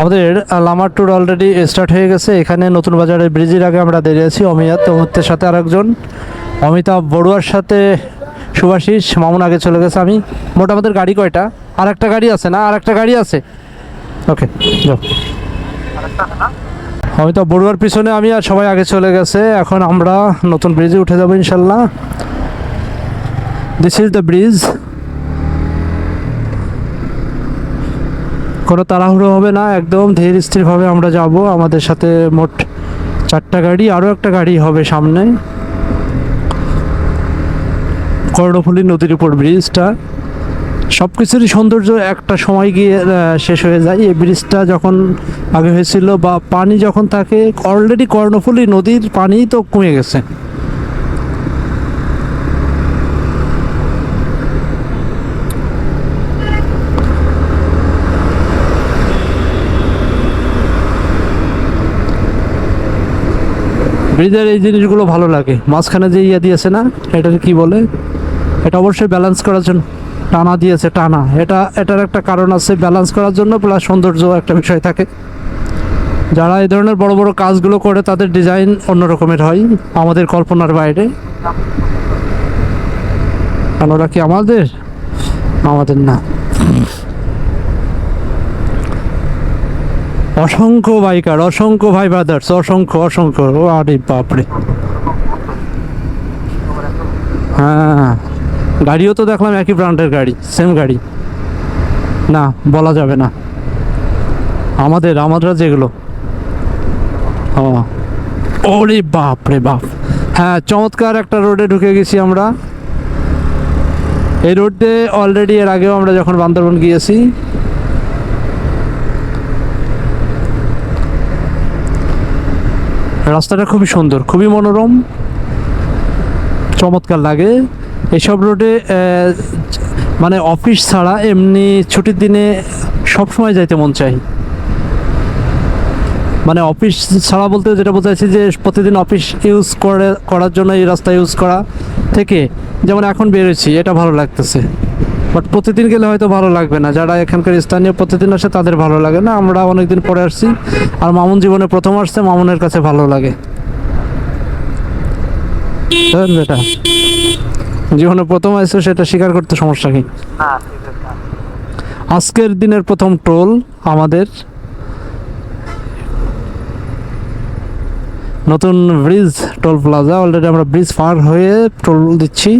আমাদের লামার tour already start হয়ে গেছে। এখানে নতুন বাজারের ব্রিজের আগে আমরা দাঁড়িয়ে আছি অমিয়াত অমিতের সাথে আরেকজন। অমিতাভ বড়ুয়ার সাথে সুভাষিস, মামুন আগে চলে গেছে। আমি মোট আমাদের গাড়ি কয়টা? আর একটা গাড়ি আছে না? আর একটা গাড়ি আছে? ওকে অমিতাভ বড়ুয়ার পিছনে আমি আর সবাই আগে চলে গেছে। এখন আমরা নতুন ব্রিজে উঠে যাব ইনশাল্লাহ। দিস ইজ দ্য ব্রিজ কোনো তাড়াহুড়ো হবে না, একদম ধীর স্থিরভাবে আমরা যাব। আমাদের সাথে মোট চারটা গাড়ি, আরও একটা গাড়ি হবে সামনে। কর্ণফুলী নদীর উপর ব্রিজটা। সব কিছুরই সৌন্দর্য একটা সময় গিয়ে শেষ হয়ে যায়। এই ব্রিজটা যখন আগে হয়েছিল বা পানি যখন থাকে অলরেডি কর্ণফুলী নদীর পানি তো কমে গেছে। ব্রিজের এই জিনিসগুলো ভালো লাগে। মাঝখানে যে ইয়ে দিয়েছে না, এটাকে কি বলে? এটা অবশ্যই ব্যালেন্স করার জন্য। টানা দিয়েছে, টানা। এটা, এটার একটা কারণ আছে ব্যালেন্স করার জন্য প্লাস সৌন্দর্য একটা বিষয় থাকে। যারা এই ধরনের বড় বড় কাজগুলো করে, তাদের ডিজাইন অন্য রকমের হয় আমাদের কল্পনার বাইরে। ওরা কি আমাদের? আমাদের না। অসংখ্য বাইকার, অসংখ্য ভাই ব্রাদার্স, অসংখ্য অসংখ্য। আরে বাপরে। হ্যাঁ গাড়িও তো দেখলাম একই ব্র্যান্ডের গাড়ি সেম গাড়ি। না, বলা যাবে না। আমাদের আমাদের যেগুলো। ও, ওরে বাপ রে বাপ। হ্যাঁ চমৎকার একটা রোডে ঢুকে গেছি আমরা। এই রোডে অলরেডি এর আগেও আমরা যখন বান্দরবন গিয়েছি রাস্তাটা খুবই সুন্দর, খুবই মনোরম, চমৎকার লাগে। এসব রোডে মানে অফিস ছাড়া এমনি ছুটির দিনে সব সময় যাইতে মন চাই। মানে অফিস ছাড়া বলতে যেটা বোঝাচ্ছি যে প্রতিদিন অফিস ইউজ করে, করার জন্য এই রাস্তা ইউজ করা থেকে যেমন এখন বেরোচ্ছি এটা ভালো লাগতেছে। বাট প্রতিদিন গেলে হয়তো ভালো লাগবে না। যারা এখানকার স্থানীয় প্রতিদিন আসে তাদের ভালো লাগে না। আমরা অনেকদিন পরে আসছি আর মামুন জীবনে প্রথম আসছে মামুনের কাছে ভালো লাগে। বেটা জীবনে প্রথম আসছে সেটা স্বীকার করতে সমস্যা কি? আজকের দিনের প্রথম টোল আমাদের। নতুন ব্রিজ টোল প্লাজা। অলরেডি আমরা ব্রিজ পার হয়ে টোল দিচ্ছি।